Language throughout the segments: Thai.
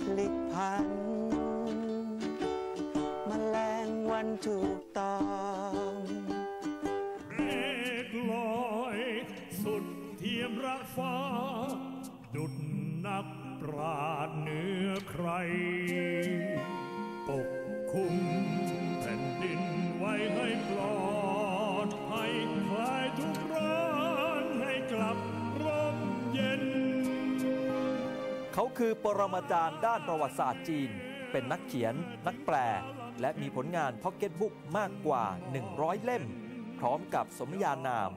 พลิกพันมแมลงวันถูกตอ คือปรมาจารย์ด้านประวัติศาสตร์จีน เป็นนักเขียน นักแปล และมีผลงานพ็อกเก็ตบุ๊กมากกว่า 100 เล่ม พร้อมกับสมญานาม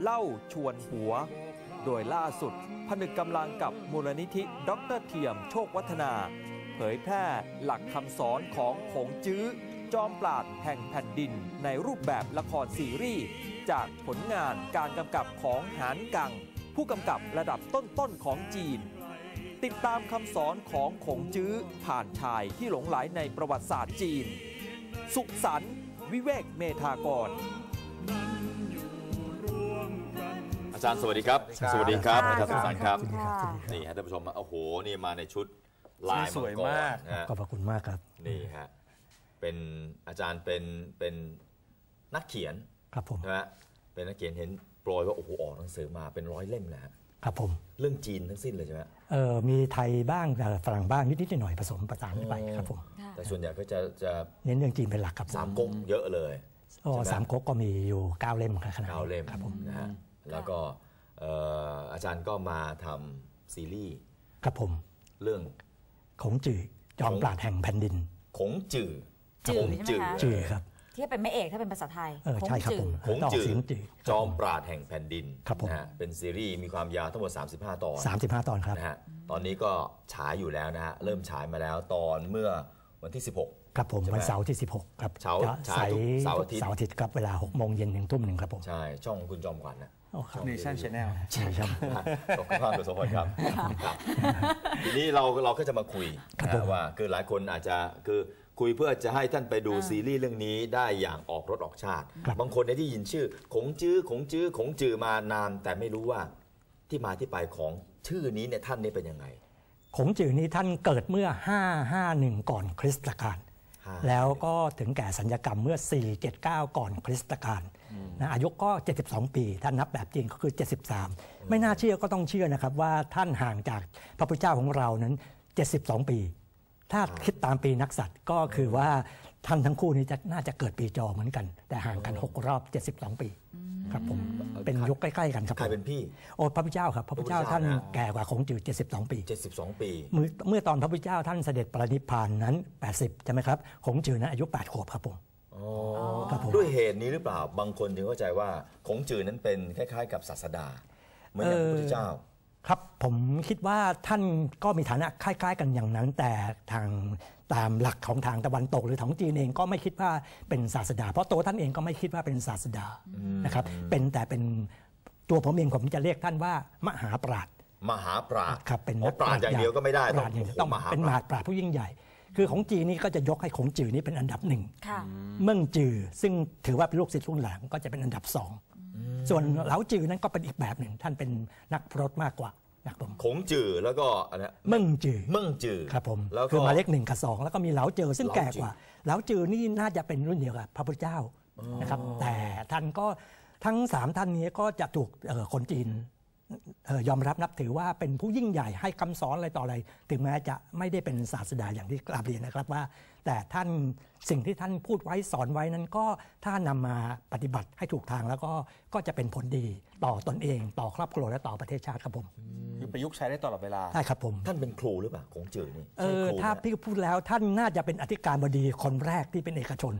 เล่าชวนหัว โดยล่าสุดผนึกกำลังกับมูลนิธิด็อกเตอร์เทียมโชควัฒนา เผยแพร่หลักคำสอนของขงจื้อ จอมปราดแห่งแผ่นดิน ในรูปแบบละครซีรีส์จากผลงานการกำกับของหานกัง ผู้กำกับระดับต้นๆของจีน ติดตามคำสอนของขงจื้อผ่านชายที่หลงไหลในประวัติศาสตร์จีน สุขสันต์วิเวกเมธากร อาจารย์สวัสดีครับ สวัสดีครับค่ะอาจารย์สุขสันต์ครับสวัสดีครับ นี่ฮะท่านผู้ชมโอ้โหนี่มาในชุดลายสวยงกรมากนะฮะขอบพระคุณมากครับนี่ฮะเป็นอาจารย์เป็นเป็นนักเขียนครับผมนะฮะเป็นนักเขียนเห็นโปรยว่าโอ้โหออกหนังสือมาเป็นร้อยเล่มนะฮะครับผมเรื่องจีนทั้งสิ้นเลยใช่ไหมเอ่อ มีไทยบ้างแต่ฝรั่งบ้างนิดๆหน่อยๆผสมประสานไปครับผมแต่ส่วนใหญ่ก็จะจะเน้นเรื่องจีนเป็นหลักครับผสามก๊กเยอะเลยโอ้สามก๊กก็มีอยู่เก้าเล่มครับขนาดนี้เก้าเล่มครับผมนะฮะแล้วก็เอ่ออาจารย์ก็มาทำซีรีส์ครับผม เรื่องของจื่อจอมปราดแห่งแผ่นดินขงจื่อจื่อขงใช่ไหมคะจื่อครับ ที่เป็นแม่เอกถ้าเป็นภาษาไทยเออใช่ครับผมขงต่อจื่อเสียงจื่อจอมปราดแห่งแผ่นดินครับผม นะฮะเป็นซีรีส์มีความยาวทั้งหมด 35 ตอนสามสิบห้าตอนครับ นะฮะตอนนี้ก็ฉายอยู่แล้วนะฮะเริ่มฉายมาแล้วตอนเมื่อวันที่ 16 ครับผมใช่ไหมวันเสาร์ที่ 16 ครับเสาร์จะฉายทุกเสาร์อาทิตย์ เสาร์อาทิตย์ครับเวลา6โมงเย็นถึงทุ่มหนึ่งครับผมใช่ช่องคุณจอมขวัญนะ โอ้ครับเนชั่นชาแนลใช่ครับ ขอบคุณมากคุณสมพลครับครับ ทีนี้เราเราก็จะมาคุยครับนะผมฮะว่าคือหลายคนอาจจะคือ คุยเพื่อจะให้ท่านไปดูซีรีส์เรื่องนี้ได้อย่างออกรถออกชาติครับบางคนเนี่ยที่ยินชื่อ ขงจื้อขงจื้อขงจือมานานแต่ไม่รู้ว่าที่มาที่ไปของชื่อนี้เนี่ยท่านนี่เป็นยังไง ขงจื่อนี้ท่านเกิดเมื่อ 551 ก่อนคริสตกาลห้าแล้วก็ถึงแก่สัญญกรรมเมื่อ 479 ก่อนคริสตกาลนะอายุก็ 72 ปีท่านนับแบบจริงก็คือ 73 ไม่น่าเชื่อก็ต้องเชื่อนะครับว่าท่านห่างจากพระพุทธเจ้าของเรานั้น 72 ปี ถ้าคิดตามปีนักษัตริย์ก็คือว่าท่านทั้งคู่นี้จะน่าจะเกิดปีจอเหมือนกัน แต่ห่างกัน 6 รอบ 72 ปีครับผมเป็นยุคใกล้ๆกันครับใครเป็นพี่โอ้พระพุทธเจ้าครับพระพุทธเจ้าพระพุทธเจ้าท่านนะแก่กว่าของจืด72 ปี 72 ปีเมื่อเมื่อตอนพระพุทธเจ้าท่านเสด็จประนิพพานนั้น 80ใช่ไหมครับของจือนั้นอายุ 8 ขวบครับผมอ๋อครับผมด้วยเหตุนี้หรือเปล่าบางคนถึงเข้าใจว่าขงจือนั้นเป็นคล้าย ๆ กับศาสดาเหมือนอย่างพระพุทธเจ้าครับ ผมคิดว่าท่านก็มีฐานะคล้าย ๆ กันอย่างนั้น แต่ทางตามหลักของทางตะวันตก หรือของจีนเองก็ไม่คิดว่าเป็นศาสดา เพราะตัวท่านเองก็ไม่คิดว่าเป็นศาสดานะครับเป็นแต่เป็นตัวผมเองผมจะเรียกท่านว่ามหาปราชญ์มหาปราชญ์ครับเป็นอ๋อปราชญ์อย่างเดียวก็ไม่ได้ปราชญ์อย่างเดียวโโหต้องเป็นมหาปราชญ์ผู้ยิ่งใหญ่ คือของจีนนี่ก็จะยกให้ของจือนี่เป็นอันดับหนึ่งค่ะเมืองจือซึ่งถือว่าเป็นลูกศิษย์รุ่นหลังก็จะเป็นอันดับสองส่วนเหลาจือนั้นก็เป็นอีกแบบหนึ่งท่านเป็นนักพรตมากกว่า นะครับผมขงจือแล้วก็อะไรนะเมืองจือเมืองจือครับผมแล้วก็คือหมายเลขหนึ่งกับสองแล้วก็มีเหลาเจอซึ่งเหลาแก่จือกว่าเหลาจือนี่น่าจะเป็นรุ่นเดียวกับพระพุทธเจ้านะครับแต่ท่านก็ทั้งสามท่านนี้ก็จะถูกเอ่อคนจีนเอ่อยอมรับนับถือว่าเป็นผู้ยิ่งใหญ่ให้คำสอนอะไรต่ออะไร ถึงแม้จะไม่ได้เป็นศาสดาอย่างที่กราบเรียนนะครับว่า แต่ท่านสิ่งที่ท่านพูดไว้สอนไว้นั้นก็ถ้านำมาปฏิบัติให้ถูกทางแล้วก็ก็จะเป็นผลดีต่อตนเอง ต่อครอบครัวและต่อประเทศชาติครับผมคือ ประยุกต์ใช้ได้ตลอดเวลาใช่ครับผมท่านเป็นครูหรือเปล่าขงจือนี่เอใช่อครูไหมถ้าพี่พูดแล้วท่านน่าจะเป็นอธิการบดีคนแรกที่เป็นเอกชน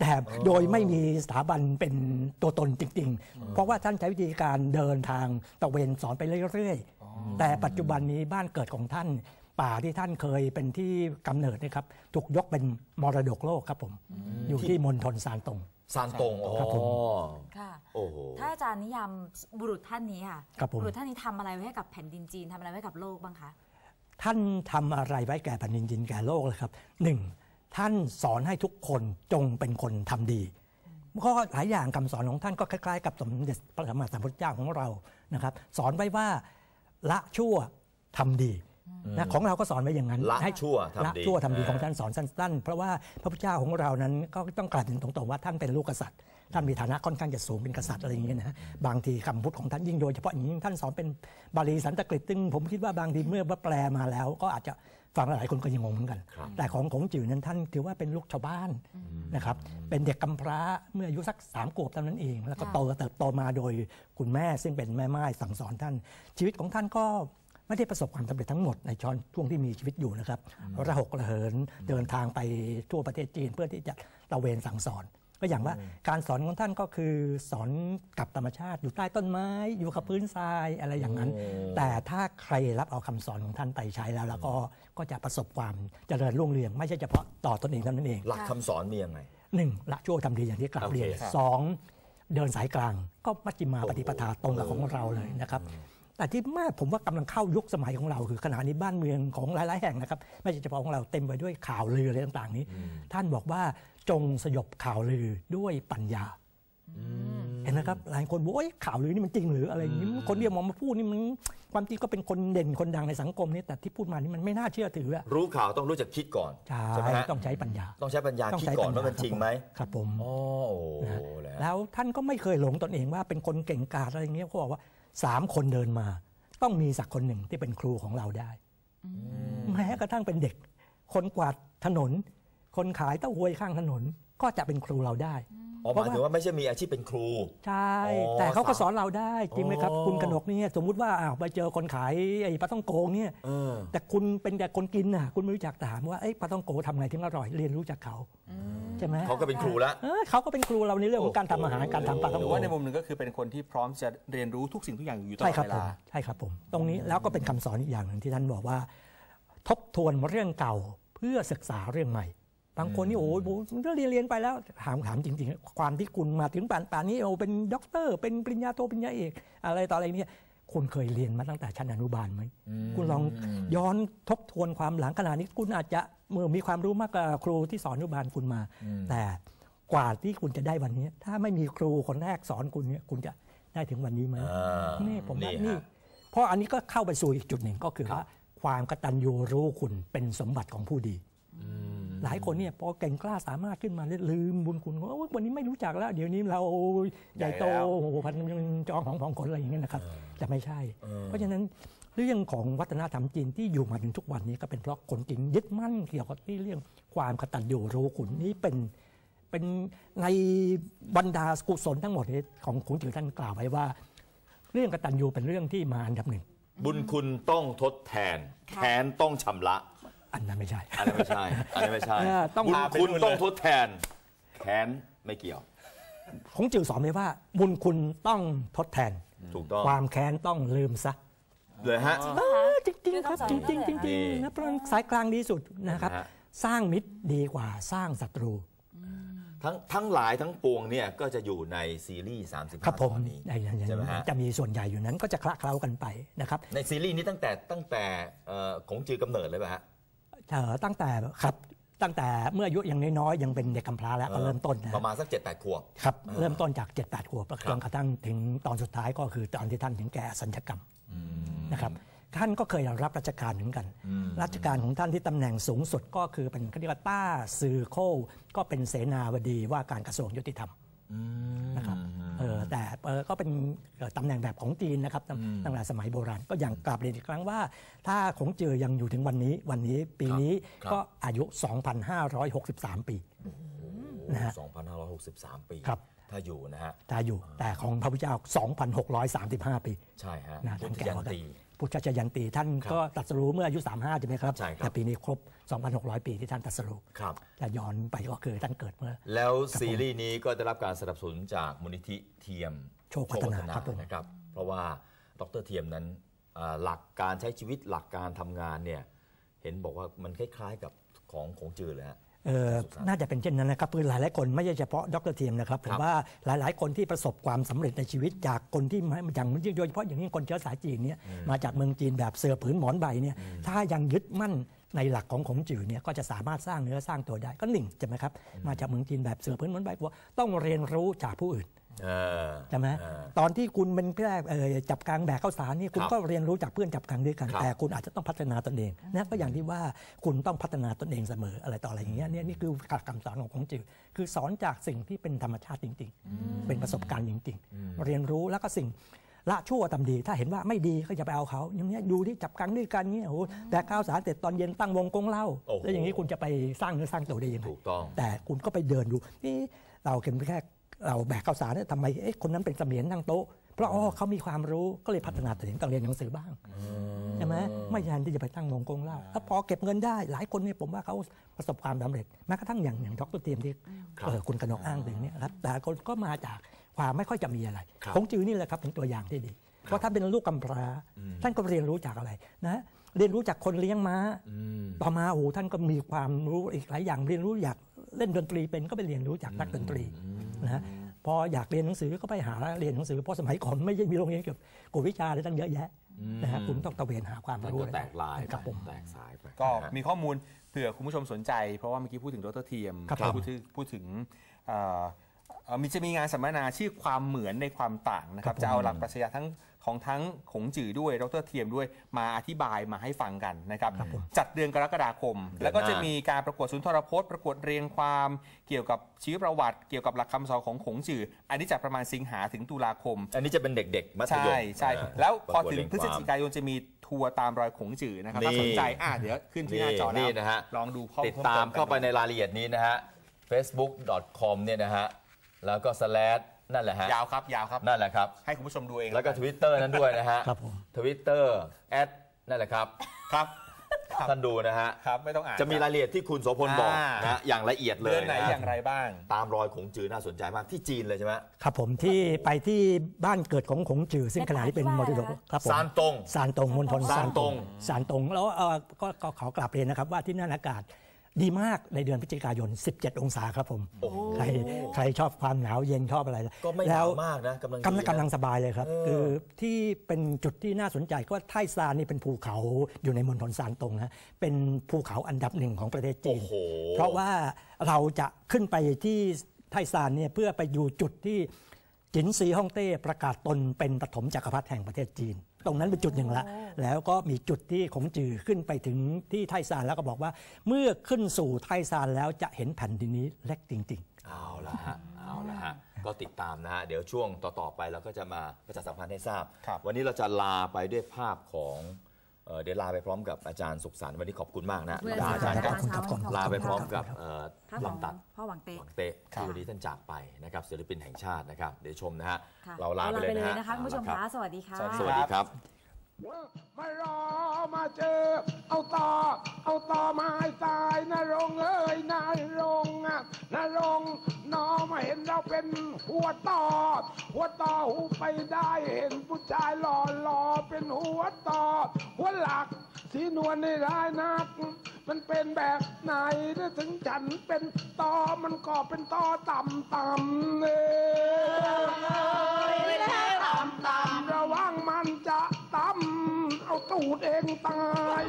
แต่โดยไม่มีสถาบันเป็นตัวตนจริง ๆ เพราะว่าท่านใช้วิธีการเดินทางตะเวนสอนไปเรื่อยๆ แต่ปัจจุบันนี้บ้านเกิดของท่านป่าที่ท่านเคยเป็นที่กำเนิดนะครับถูกยกเป็นมรดกโลกครับผม อยู่ที่มณฑลซานตง ซานตงอ๋อครับผม ค่ะ โอ้โห ถ้าอาจารย์นิยามบุรุษท่านนี้ค่ะครับผม บุรุษท่านนี้ทำอะไรไว้ให้กับแผ่นดินจีนทำอะไรไว้กับโลกบ้างคะ ท่านทำอะไรไว้แก่แผ่นดินดินแก่โลกเลยครับหนึ่งท่านสอนให้ทุกคนจงเป็นคนทำดีก็หลายอย่างคำสอนของท่านก็คล้ายๆ กับสมเด็จพระสัมมาสัมพุทธเจ้าของเรานะครับ สอนไว้ว่าละชั่วทำดี นะของเราก็สอนไว้อย่างนั้นละให้ชั่วทำละดีชั่วทำดีอ่าของท่านสอนสั้นๆ เพราะว่าพระพุทธเจ้าของเรานั้นก็ต้องกล่าวถึงตรงๆว่าท่านเป็นลูกกษัตริย์ ท่านมีฐานะค่อนข้างจะสูงเป็นกษัตริย์อะไรอย่างเงี้ยนะฮะบางทีคำพูดของท่านยิ่งโดยเฉพาะอย่างยิ่งท่านสอนเป็นบาลีสันสกฤตซึ่งผมคิดว่าบางทีเมื่อแปลมาแล้ว ก็อาจจะฟังแล้วหลายคนก็ยังงงเหมือนกัน แต่ของของจื่อนั้นท่านถือว่าเป็นลูกชาวบ้านนะครับ เป็นเด็กกำพร้าเมื่ออายุสักสามขวบเท่านั้นเอง แล้วก็ค่ะโตเติบโตมาโดยคุณแม่ซึ่งเป็นแม่ไม้สั่งสอนท่าน ชีวิตของท่านก็ ไม่ได้ประสบความสำเร็จทั้งหมดในช่วงช่วงที่มีชีวิตอยู่นะครับระหกระเหินเดินทางไปทั่วประเทศจีนเพื่อที่จะตระเวนสั่งสอนก็อย่างว่าการสอนของท่านก็คือสอนกับธรรมชาติอยู่ใต้ต้นไม้ อยู่กับพื้นทรายอะไรอย่างนั้น แต่ถ้าใครรับเอาคำสอนของท่านไปใช้แล้ว แล้วก็ก็จะประสบความเจริญรุ่งเรืองไม่ใช่เฉพาะต่อตนเองเท่านั้นเอง หลักคำสอนมียังไงหนึ่งละชั่วทำดีอย่างที่กล่าวเรียนโอเคครับสองเดินสายกลางก็มัชฌิมาปฏิปทาตรงกับของเราเลยนะครับ แต่ที่แม่ผมว่ากำลังเข้ายุคสมัยของเรา คือขณะนี้บ้านเมืองของหลาย ๆ แห่งนะครับ ไม่ใช่เฉพาะของเราเต็มไปด้วยข่าวลืออะไรต่าง ๆ นี้ ท่านบอกว่าจงสยบข่าวลือด้วยปัญญาเห็นนะครับหลายคนบอกว่าเอ้ยข่าวลือนี่มันจริงหรืออะไรอย่างนี้คนเดียวมองมาพูดนี่มันความจริงก็เป็นคนเด่นคนดังในสังคมนี่แต่ที่พูดมานี่มันไม่น่าเชื่อถืออะรู้ข่าวต้องรู้จักคิดก่อนใช่ไหมฮะต้องใช้ปัญญา ต้องใช้ปัญญาต้องคิดใช้ก่อนปัญญว่ามันจริงไหมครับผมอ๋อโอ้โหนะแล้วแล้วท่านก็ไม่เคยหลงตนเองว่าเป็นคนเก่งกาจอะไรอย่างเงี้ยเขาบอกว่า สามคนเดินมา ต้องมีสักคนหนึ่งที่เป็นครูของเราได้แม้กระทั่งเป็นเด็ก คนกวาดถนน คนขายเต้าหวยข้างถนน ก็จะเป็นครูเราได้ อ๋อหมายถึงว่าไม่ใช่มีอาชีพเป็นครู ใช่อ๋อแต่เขาก็สอนเราได้จริงไหมครับอ๋อคุณกนกเนี่ยสมมุติว่าอ้าวไปเจอคนขายไอ้ปลาต้องโกงเนี่ยเออแต่คุณเป็นแต่คนกินน่ะคุณไม่รู้จักถามว่าไอ้ยปลาต้องโกทำไงถึงอร่อยเรียนรู้จากเขาใช่ไหมเขาก็เป็นครูแล้วเออเขาก็เป็นครูเราในเรื่องของการทำอาหารการทำปลาหต้องรือโกว่าในมุมหนึ่งก็คือเป็นคนที่พร้อมจะเรียนรู้ทุกสิ่งทุกอย่างอยู่ตลใช่อดครับเวผมลาใช่ครับผมตรงนี้แล้วก็เป็นคำสอนอีกอย่างหนึ่งที่ท่านบอกว่า ทบทวนเรื่องเก่าเพื่อศึกษาเรื่องใหม่ บางคนนี่โอ้โหเรียนเรียนไปแล้วถามถามจริง ๆ ความที่คุณมาถึงป่านป่านนี้โอ้เป็นด็อกเตอร์ เป็นปริญญาโทปริญญาเอก อะไรต่ออะไรเนี่ยคุณเคยเรียนมาตั้งแต่ชั้นอนุบาลไหมคุณลองย้อนทบทวนความหลังขนาดนี้คุณอาจจะเมื่อมีความรู้มากกว่าครูที่สอนอนุบาลคุณมา แต่กว่าที่คุณจะได้วันนี้ ถ้าไม่มีครูคนแรกสอนคุณเนี่ยคุณจะได้ถึงวันนี้ไหมอ่านี่ผมว่านี่นี่ฮะเพราะอันนี้ก็เข้าไปสู่อีกจุดหนึ่งก็คือว่าความกตัญญูรู้คุณเป็นสมบัติของผู้ดี หลายคนเนี่ยพอเก่งกล้าสามารถขึ้นมาแล้วลืมบุญคุณว่าโอ๊ยวันนี้ไม่รู้จักแล้ว เดี๋ยวนี้เราใหญ่โตใหญ่แล้วโอ้โหพันจองของของคนอะไรอย่างเงี้ยนะครับแต่ไม่ใช่ เพราะฉะนั้นเรื่องของวัฒนธรรมจีนที่อยู่มาถึงทุกวันนี้ก็เป็นเพราะคนจีนยึดมั่นเกี่ยวกับที่เรื่องความกตัญญูรู้คุณนี้เป็นเป็นในบรรดากุศลทั้งหมดเนี่ยของขุนจือท่านกล่าวไว้ว่า เรื่องกตัญญูเป็นเรื่องที่มาอันดับหนึ่งบุญคุณต้องทดแทนค่ะแทนต้องชำระ อันนั้นไม่ใช่ อันนั้นไม่ใช่ อันนั้นไม่ใช่เออต้องบุญพาคุณไปนู่นเลย ต้องทดแทน แค้นไม่เกี่ยว ของจือสอนไว้ว่าบุญคุณต้องทดแทน ถูกต้องความแค้นต้องลืมซะเลยฮะ เออจริงๆครับคือจต้องสอนริงๆจริงนี่ๆนะเพราะสายกลางดีสุดนะครับ นะฮะ สร้างมิตรดีกว่าสร้างศัตรูทั้งทั้งหลายทั้งปวงเนี่ยก็จะอยู่ในซีรีส์35ครับผมตอนนี้อย่างอย่างอย่างใช่ไหมฮะจะมีส่วนใหญ่อยู่นั้นก็จะคละเคล้ากันไปนะครับ ในซีรีส์นี้ตั้งแต่ตั้งแต่เอ่อของจือกำเนิดเลยป่ะฮะ เอ่อตั้งแต่ครับตั้งแต่เมื่ออายุยังน้อยๆยังเป็นเด็กกำพร้าแล้วก็เริ่มต้นนะประมาณสัก7 8ขวบครับเริ่มต้นจาก7จ็ดแปดขวบครับจนกระทั่งถึงตอนสุดท้ายก็คือตอนที่ท่านถึงแก่สัญญกรรมนะครับท่านก็เคยรับราชการเหมือนกัน ราชการของท่านที่ตำแหน่งสูงสุดก็คือเป็นเขาเรียกว่าต้าซือโคก็เป็นเสนาบดีว่าการกระทรวงยุติธรรมนะครับเออแต่เออก็เป็นเอ่อตำแหน่งแบบของจีนนะครับตั้งตั้งแต่สมัยโบราณก็อย่างกลับเรียนอีกครั้งว่า ถ้าของเจือยังอยู่ถึงวันนี้วันนี้ปีนี้ครับก็อายุ 2,563 ปีนะฮะ2563 ปีครับถ้าอยู่นะฮะถ้าอยู่แต่ของพระพุทธเจ้า 2,635 ปี ใช่ฮะนะพุทท่านธแก่ยันกว่ากันตีพุทธชยันตี ท่านครับก็ตรัสรู้เมื่ออายุ 35 ใช่ไหมครับใช่ครับแต่ปีนี้ครบ 2,600 ปีที่ท่านตรัสรู้ครับถ้าย้อนไปก็คือท่านเกิดเมื่อ แล้วซีรีส์นี้ก็ได้รับการสนับสนุนจากมูลนิธิเทียมโชคพัฒนาครับผมนะครับ เพราะว่าดรเทียมนั้นอ่าหลักการใช้ชีวิตหลักการทำงานเนี่ยเห็นบอกว่ามันคล้ายๆกับของของจือเลยฮะเอ่อน่าจะเป็นเช่นนั้นนะครับคือหลายหลายๆคนไม่ใช่เฉพาะดรเทียมนะครับผคมรับว่าหลายๆคนที่ประสบความสำเร็จในชีวิต จากคนที่มาอย่างโดยเฉพาะอย่างนี้คนเชื้อสายจีนเนี่ยมาจากเมืองจีนแบบเสือผืนหมอนใบเนี่ยถ้ายังยึดมั่น ในหลักของของจือเนี่ยก็จะสามารถสร้างเนื้อสร้างตัวได้ก็หนึ่งใช่ไหมครับมาจากเมืองจีนแบบเสือผืนหมอนใบว่าต้องเรียนรู้จากผู้อื่นเออใช่ไหมเออตอนที่คุณเป็นแค่เอ่อจับกลางแบกข้าวสารนี่คุณครับก็เรียนรู้จากเพื่อนจับกลางด้วยกันครับแต่คุณอาจจะต้องพัฒนาตนเองนะก็อย่างที่ว่าคุณต้องพัฒนาตนเองเสมออะไรต่ออะไรอย่างเงี้ยเนี่ยนี่คือคำสอนของของจือคือสอนจากสิ่งที่เป็นธรรมชาติจริง ๆ เป็นประสบการณ์จริง ๆ เรียนรู้แล้วก็สิ่ง ละชั่วทำดี ถ้าเห็นว่าไม่ดีก็อย่าไปเอาเขาอย่างเงี้ยดูที่จับกลางด้วยกันเงี้ยโอ้โหแต่ข้าวสารเสร็จตอนเย็นตั้งวงกงเหล้าโอ้โห แล้วอย่างนี้คุณจะไปสร้างเนื้อสร้างตัวได้ยังไง ถูกต้อง แต่คุณก็ไปเดินดูนี่เราเห็นแค่เราแบกข้าวสารเนี่ยทำไมเอ๊ะคนนั้นเป็นเสมียนนั่งโต๊ะ เพราะอ๋อเขามีความรู้ก็เลยพัฒนาตัวเองต้องเรียนหนังสือบ้างใช่ไหมไม่ยันที่จะไปตั้งวงกงเล่าแล้วพอเก็บเงินได้หลายคนเนี่ยผมว่าเขาประสบความสำเร็จแม้กระทั่งอย่างอย่างดรเทียมที่ครับเออคุณกนกอ้างถึงเนี่ยครับแต่คนก็มาจาก ความไม่ค่อยจะมีอะไรครับคงจือนี่แหละครับเป็นตัวอย่างที่ดี เพราะท่านเป็นลูกกำพร้าท่านก็เรียนรู้จากอะไรนะเรียนรู้จากคนเลี้ยงม้าอืมต่อมาโอ้โหท่านก็มีความรู้อีกหลายอย่างเรียนรู้อยากเล่นดนตรีเป็นก็ไปเรียนรู้จากนักดนตรีนะฮะพออยากเรียนหนังสือก็ไปหาเรียนหนังสือเพราะสมัยก่อนไม่ใช่มีโรงเรียนเกี่ยวกับกวดวิชาอะไรตั้งเยอะแยะนะฮะคุณต้องตระเวนหาความมันรู้ก็แตกลายครับไปผมแตกสายไปก็นะฮะมีข้อมูลเผื่อคุณผู้ชมสนใจ เพราะว่าเมื่อกี้พูดถึงดรเทียมครับผมพูดถึงพูดถึงเอ่อเอ่อ มีจะมีงานสัมมนาชื่อความเหมือนในความต่างนะครับ จะเอาหลักปรัชญาทั้งของทั้งขงจือด้วยดรเทียมด้วยมาอธิบายมาให้ฟังกันนะครับ จัดเดือนกรกฎาคมเดือนหน้าแล้วก็จะมีการประกวดสุนทรพจน์ ประกวดเรียงความเกี่ยวกับชีวประวัติ เกี่ยวกับหลักคำสอนของขงจืออันนี้จัดประมาณสิงหาถึงตุลาคม อันนี้จะเป็นเด็กๆมัธยใช่มใช่เออแล้วพอประกวดถึงเรียนพฤศความจิกายนจะมีทัวร์ตามรอยขงจือนะครับนี่ถ้าสนใจอะเดี๋ยวขึ้นที่หน้าจอแล้วนี่นะฮะลองดูข้อมูลติดตามพิ่เข้าไปกันในรายละเอียดนี้นะฮะ facebook.com เนี่ยนะฮะ แล้วก็ slash นั่นแหละฮะ ยาวครับ ยาวครับ นั่นแหละครับ ให้คุณผู้ชมดูเองแล้วก็ Twitter นั้นด้วยนะฮะครับผม Twitter แอดนั่นแหละครับครับ ครับ ท่านดูนะฮะ ครับ ไม่ต้องอ่าน จะมีรายละเอียดที่คุณโสพลบอกอ่านนะฮะอย่างละเอียดเลยเดือนไหนนะอย่างไรบ้าง ตามรอยของจือน่าสนใจมากที่จีนเลยใช่ไหมครับผมที่ไปที่บ้านเกิดของขงจือซึ่งขณะนี้เป็นมรดกครับผมซานตง ซานตงมณฑลซานตง ซานตงแล้วเอ่อก็ก็ขอกลับเรียนนะครับว่าที่นั่นอากาศ ดีมากในเดือนพฤศจิกายน 17 องศาครับผมโอ้โหใครใครชอบความหนาวเย็นชอบอะไร ก็ไม่หแล้นาววมากนะกำลังดีกำลังนะกำลังสบายเลยครับเออคือที่เป็นจุดที่น่าสนใจก็ไทซานนี่เป็นภูเขาอยู่ในมณฑลซานตงนะเป็นภูเขาอันดับหนึ่งของประเทศจีโอ้นโหเพราะว่าเราจะขึ้นไปที่ไทซานเนี่ยเพื่อไปอยู่จุดที่ จินซีฮ่องเต้ประกาศตนเป็นปฐมจักรพรรดิแห่งประเทศจีน ตรงนั้นเป็นจุดหนึ่งละ แล้วก็มีจุดที่ขงจือขึ้นไปถึงที่ไทซานแล้วก็บอกว่า เมื่อขึ้นสู่ไทซานแล้วจะเห็นแผ่นดินนี้เล็กจริง ๆ เอาละฮะเอาละฮะก็ติดตามนะฮะเดี๋ยวช่วงต่อๆไปเราก็จะมาประชาสัมพันธ์ให้ทราบครับวันนี้เราจะลาไปด้วยภาพของ เอ่อเดี๋ยวลาไปพร้อมกับอาจารย์สุขสันต์วันนี้ขอบคุณมากนะเมื่อลาอาจารย์สัคปรับดาห์เช้าขอบคุณครับลาไปพร้อมกับเอ่อภาพของลำตัดพ่อหวังเตะหวังเตะที่วันนี้ท่านจากไปนะครับศิลปินแห่งชาตินะครับเดี๋ยวชมนะฮะค่ะเราลาไปเลยนะฮะนะคะคุณผู้ชมเอาคะละรับสวัสดีค่ะสวัสดีครับ มารอมาเจอ เอาต่อ เอาต่อมาให้ตายนรงเอ้ยนรงอะนรงน้องมาเห็นเราเป็นหัวต่อ หัวต่อหูไปได้เห็นผู้ชายหล่อหล่อเป็นหัวต่อ หัวหลักสีนวลในร้ายนัก มันเป็นแบบไหนถึงฉันเป็นตอมันก็เป็นตอต่ำต่ำเน่ต่ำต่ำระวัง chủ đen tai